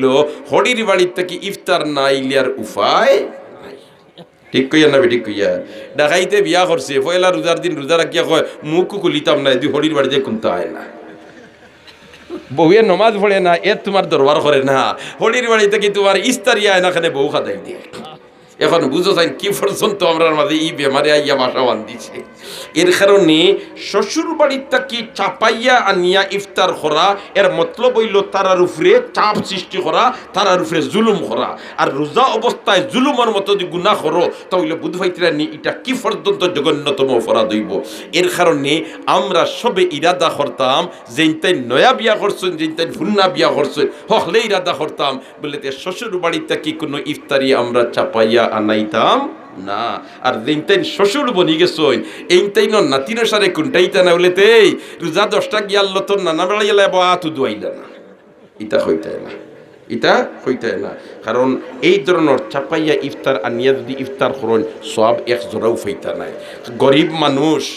লো হরির বাড়ির থেকে ইফতার না ইলিয়ার উপায়। ঠিক কইয়া না ঠিক কইয়া। ডাকাইতে বিয়া করছে পয়লা রোজার দিন রোজা রাখিয়া কয়, মুখ কুলিতাম না তুই হরির বাড়িতে কোনটা আয় না। বউয়ে নমাজ পড়ে না এ তোমার দরবার করে না। হরির বাড়িতে কি তোমার ইস্তারিয়া এনাখানে বউ খাদাই দিয়ে। এখন বুঝো চাই কি পর্যন্ত আমরা মাঝে এই বেমারে আইয়া বাসা বান্ধিছে এর কারণে শ্বশুর বাড়িটা কি চাপাইয়া আনিয়া ইফতার করা, এর মতলব হইল তারার উপরে চাপ সৃষ্টি করা, তারার উপরে জুলুম করা। আর রোজা অবস্থায় জুলুমের মতো যদি গুণা করো, তাহলে বুধ ভাইতিরা নি এটা কি পর্যন্ত জঘন্যতম অপরাধ হইব? এর কারণে আমরা সবে ইরাদা করতাম যেইটাই নয়া বিয়া করছেন যেইটাই ভুন্না বিয়া করছেন, হকলে ইরাদা করতাম, বলে শ্বশুর বাড়িতে কি কোনো ইফতারি আমরা চাপাইয়া আনাইতাম না। আর যেইটাই শ্বশুর বনি গেছইন এইটাই ন নাতিনের সারে কোনটাইতা না বলে তে রোজা দশটা গিয়াল লতন নানা বেলা গেলে বা তু দুয়াইলা না। ইটা হইতায় না। ইটা হইতে না। কারণ এই ধরনের চাপাইয়া ইফতার আনিয়া যদি ইফতার করেন, সব এক জোরাও ফাইতা নাই। গরিব মানুষ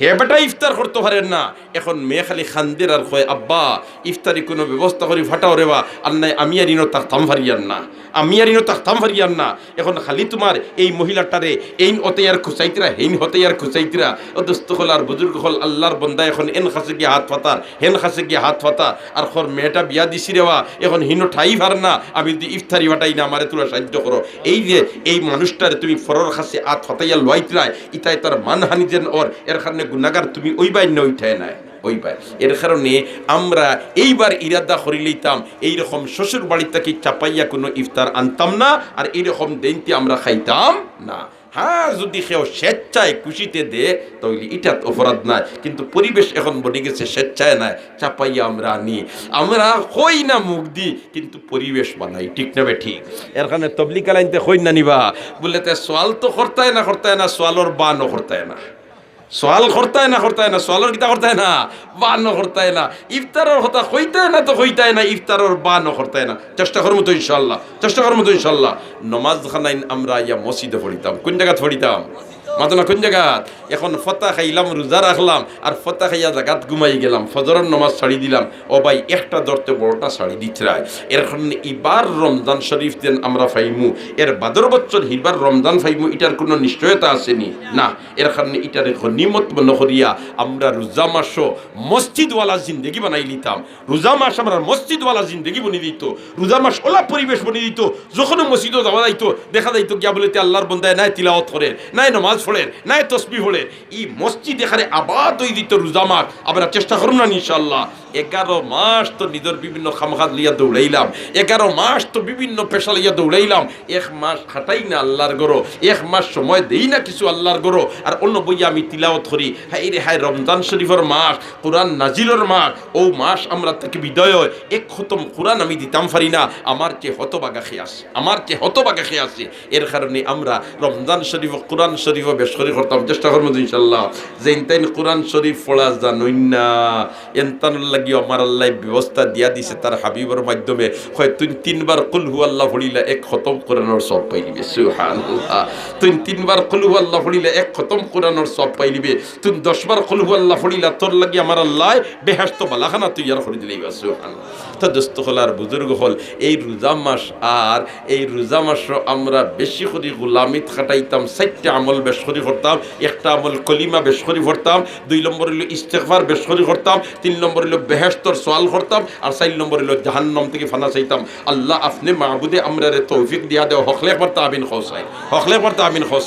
হে বেটা ইফতার করতে পারেন না। এখন মেয়ে খালি খান্দের আর কয়, আব্বা, ইফতারি কোনো ব্যবস্থা করি, ফাটাও রেবা আর নাই, আমি আর ইনো তাকতাম ফারিয়ান না। আমি আর ইনো তাকতাম ফারিয়ান না। এখন খালি তোমার এই মহিলাটারে, এইন অতেয়ার খুচাইতরা, হেইন হতেয়ার খুচাইতরা। ও দোস্ত হল আর বুজুর্গ হল আল্লাহর বন্দা, এখন এন খাসে গিয়ে হাত ফাতার, হেন খাসে গিয়ে হাত ফাতা আর খর মেয়েটা বিয়া দিছি রেবা এখন হিনো ঠাই ভার না। আমি যদি ইফতারি ফাটাই না, আমারে তোরা সাহায্য করো। এই যে, এই মানুষটারে তুমি ফরর খাসে হাত ফাতাইয়া লইতরায় ইতাই তার মানহানি যেন ওর, এর কারণে গুনাগার তুমি ওই বাই নইঠায় নাই, ওই বাই এর কারণে আমরা এইবার ইরাদা করি লইতাম, এইরকম শ্বশুর বাড়ি থেকে চাপাইয়া কোনো ইফতার আনতাম না, আর এইরকম দিনটি আমরা খাইতাম না। হ্যাঁ যদি কেউ স্বেচ্ছায় খুশিতে দে, তাহলে এটা তো অপরাধ নাই। কিন্তু পরিবেশ এখন বনে গেছে, স্বেচ্ছায় নাই, চাপাইয়া আমরা আনি। আমরা কই না মুখ দি, কিন্তু পরিবেশ বানাই, ঠিক না বে ঠিক? এর কারণে তবলিকা লাইনতে কই না নিবা। বলে সোয়াল তো করতায় না করতায় না, সোয়ালর বানও করতায় না। সোয়াল করতায় না করতায় না, সোয়ালের কিতা করতায় না বানো করতায় না। ইফতারের কথা কইতায় না তো কইতায় না, ইফতারের বানো করতায় না। চেষ্টা করব তো ইনশাল্লাহ চেষ্টা করব তো ইনশাল্লাহ নমাজ খানাইন আমরা ইয়া মসজিদে পড়িতাম। কোন জায়গা পড়িতাম? মাতো না কোন জায়গাত? এখন ফতা খাইলাম, রোজা রাখলাম, আর ফতা খাইয়া জাগাত ঘুমাই গেলাম, ফজরের নমাজ ছাড়ি দিলাম। ও ভাই, একটা ধরতে বড়টা ছাড়ি দিচ্ছায় কারণে এবার রমজান শরীফ দেন আমরা ফাইমু। এর বাদর বছর হিবার রমজান ফাইমু, এটার কোনো নিশ্চয়তা আসেনি? না, এর কারণে এটার নিমত নকরিয়া আমরা রোজা মাসও মসজিদওয়ালা জিন্দগি বানাই নিতাম। রোজা মাস আমরা মসজিদওয়ালা জিন্দগি বনি দিত। রোজা মাস ওলা পরিবেশ বনি দিত। যখন মসজিদও যাওয়া যাইতো, দেখা যাইতো গিয়া বলে আল্লাহর বন্দায় নাই তিলাওয়াত করে নাই নমাজ পড়েন নাই তসবি পড়েন ই মসজিদ এখানে আবাদ হয়ে দিত রোজা মাস। আমরা চেষ্টা করুন না ইনশাল্লাহ এগারো মাস তো নিজের বিভিন্ন খামখাত লিয়া দৌড়াইলাম, এগারো মাস তো বিভিন্ন পেশা লিয়া দৌড়াইলাম। এক মাস খাটাই না আল্লাহর গরো, এক মাস সময় দেই না কিছু আল্লাহর গরো। আর অন্য বইয়া আমি তিলাওত করি হাই রে হাই রমজান শরীফের মাস, কোরআন নাজিলের মাস, ও মাস আমরা থেকে বিদয় হয়। এক খতম কোরআন আমি দিতাম পারি না, আমার চেয়ে হতবাগা খেয়ে আসে আমার চেয়ে হতবাগা খেয়ে আসে এর কারণে আমরা রমজান শরীফ কোরআন শরীফ বেশ করে করতাম চেষ্টা করব ইনশাল্লাহ যে ইনতাইন কোরআন শরীফ পড়া জানুই না। এনতানুর লাগি আমার আল্লাহ ব্যবস্থা দিয়া দিছে তার হাবিবর মাধ্যমে। হয় তুই তিনবার কুল হু আল্লাহ পড়িলে এক খতম কোরআনোর সব পাইলিবে। সুবহানাল্লাহ। তুই তিনবার কুল হু আল্লাহ পড়িলে এক খতম কোরআনোর সব পাইলিবে। তুই দশবার কুল হু আল্লাহ পড়িলা, তোর লাগি আমার আল্লাহ বেহাস্ত বালাখানা তুই আর করে দিলেই সুবহানাল্লাহ। তো দোস্ত হল আর বুজুর্গ হল, এই রোজা মাস আর এই রোজা মাস আমরা বেশি করে গোলামিত খাটাইতাম চারটা আমল বেশ করে করতাম একটা আমল কলিমা বেশ করি করতাম দুই নম্বর হইল ইস্তেকবার বেশ করি করতাম তিন নম্বর হইল বেহেস্তর সোয়াল করতাম আর চার নম্বর হইল জাহান্নম থেকে ফানা চাইতাম। আল্লাহ আপনি মাহবুদে আমরা তৌফিক দিয়া দেওয়া হকলে একবার আমিন হকলে একবার আমিন খোসাই